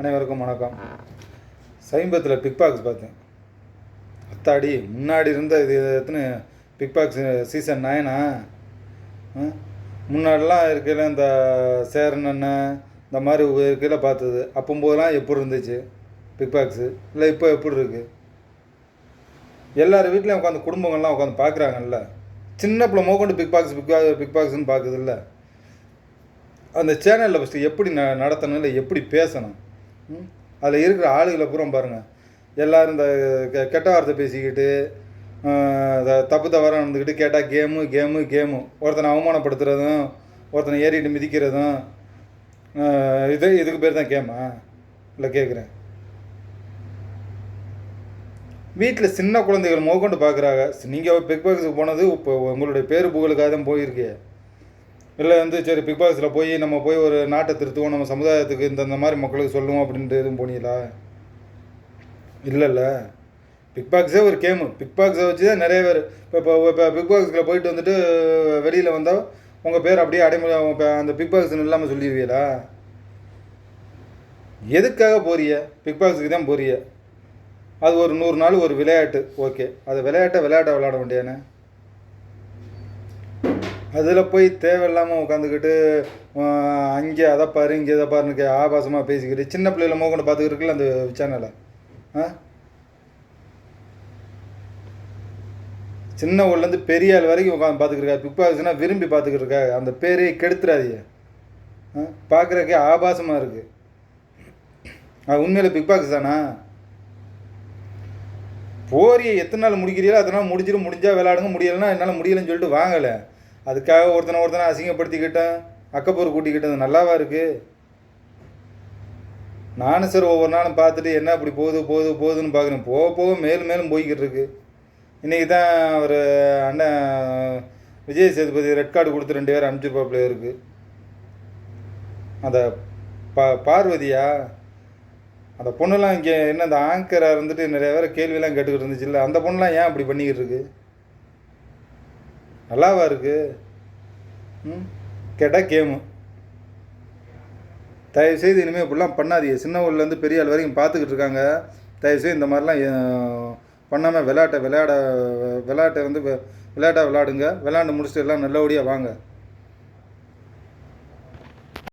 அனைவருக்கும் வணக்கம். சமீபத்தில் பிக் பாக்ஸ் பார்த்தேன். அத்தாடி முன்னாடி இருந்த இது எத்தனை பிக் பாக்ஸ் சீசன் நைனா முன்னாடிலாம் இருக்கையில் இந்த சேரன் அண்ணன் இந்த மாதிரி இருக்கையில் பார்த்தது. அப்போம்போதெல்லாம் எப்படி இருந்துச்சு பிக் பாக்ஸு இல்லை இப்போ எப்படி இருக்குது எல்லார் வீட்லேயும் உட்காந்து குடும்பங்கள்லாம் உட்காந்து பார்க்குறாங்கல்ல. சின்ன பிள்ளை மோக்கொண்டு பிக் பாக்ஸ் பிக் பிக் பாக்ஸ்னு பார்க்குதுல்ல. அந்த சேனலில் ஃபஸ்ட்டு எப்படி ந நடத்தணும் இல்லை எப்படி பேசணும்? அதில் இருக்கிற ஆளுகளை பூரா பாருங்கள் எல்லோரும் இந்த கெ- கெட்ட வார்த்தை பேசிக்கிட்டு தப்பு தவறாக நடந்துக்கிட்டு கேட்டால் கேமு கேமு கேமு. ஒருத்தனை அவமானப்படுத்துறதும் ஒருத்தனை ஏறிட்டு மிதிக்கிறதும் இது இதுக்கு பேர் தான் கேமா? இல்லை கேட்குறேன் வீட்டில் சின்ன குழந்தைகள் மோக்கொண்டு பார்க்குறாங்க நீங்கள் பிக் பாக்ஸுக்கு போனது இப்போ உங்களுடைய பேரு புகழுக்காக தான் போயிருக்கே. இல்லை வந்து சரி பிக் பாஸில் போய் நம்ம போய் ஒரு நாட்டை திருத்துவோம் நம்ம சமுதாயத்துக்கு இந்தந்த மாதிரி மக்களுக்கு சொல்லுவோம் அப்படின்ட்டு எதுவும் போனீங்களா? இல்லைல்ல. பிக் பாக்ஸே ஒரு கேமு. பிக் பாக்ஸை வச்சு தான் நிறைய பேர். இப்போ இப்போ இப்போ பிக் பாக்ஸில் போயிட்டு வந்துட்டு வெளியில் வந்தால் உங்கள் பேர் அப்படியே அடைமுறை இப்போ அந்த பிக் பாக்ஸ் இல்லாமல் சொல்லிடுவீங்களா? எதுக்காக போறிய பிக் பாக்ஸுக்கு தான் போறிய அது ஒரு நூறு நாள் ஒரு விளையாட்டு. ஓகே. அது விளையாட்டை விளையாட்ட விளையாட வேண்டியானே அதில் போய் தேவையில்லாமல் உட்காந்துக்கிட்டு அங்கே அதை பாரு இங்கே இதை பாருன்னு கே ஆபாசமாக பேசிக்கிட்டு சின்ன பிள்ளைகளை மோகண்டு பார்த்துக்கிட்டு இருக்குல்ல அந்த சேனலை ஆ? சின்ன ஊர்லேருந்து பெரிய ஆள் வரைக்கும் உட்காந்து பார்த்துக்கிட்டு பிக் பாஸ்னால் விரும்பி பார்த்துக்கிட்டு இருக்கா அந்த பேரே கெடுத்துறாதீங்க. ஆ? பார்க்குறக்கே ஆபாசமாக இருக்குது அது உண்மையில் பிக் பாக்ஸ் தானா? போரியை எத்தனை நாள் முடிக்கிறீங்களோ அதனால் முடிஞ்சிடும் முடிஞ்சால் விளாடுங்க முடியலைன்னா என்னால் முடியலைன்னு சொல்லிட்டு வாங்கலை. அதுக்காக ஒருத்தனை ஒருத்தனை அசிங்கப்படுத்திக்கிட்டேன். அக்கப்பூர் கூட்டிக்கிட்டது நல்லாவா இருக்குது நானும் சார் ஒவ்வொரு நாளும் பார்த்துட்டு என்ன இப்படி போகுது போகுது போகுதுன்னு பார்க்குறேன் போக போக மேலும் மேலும் போய்கிட்டு இருக்கு. இன்றைக்கி தான் அவர் அண்ணன் விஜய் சேதுபதி ரெட் கார்டு கொடுத்து ரெண்டு பேரும் அனுப்பிச்சிருப்பாப்புல இருக்கு அந்த பா பார்வதியா? அந்த பொண்ணுலாம் இங்கே என்ன அந்த ஆங்கராக இருந்துட்டு நிறைய பேர் கேள்வியெல்லாம் கேட்டுக்கிட்டு இருந்துச்சுல்ல. அந்த பொண்ணுலாம் ஏன் அப்படி பண்ணிக்கிட்டு இருக்கு? நல்லாவா இருக்குது ம் கேட்டால் கேமு. தயவுசெய்து இனிமேல் இப்படிலாம் பண்ணாதீங்க. சின்ன ஊர்லேருந்து பெரிய ஆள் வரைக்கும் பார்த்துக்கிட்டு இருக்காங்க. தயவுசெய்து இந்த மாதிரிலாம் பண்ணாமல் விளையாட்டை விளையாட விளையாட்டை வந்து விளையாட்டாக விளையாடுங்க. விளையாண்டு முடிச்சுட்டு எல்லாம் நல்லபடியாக வாங்க.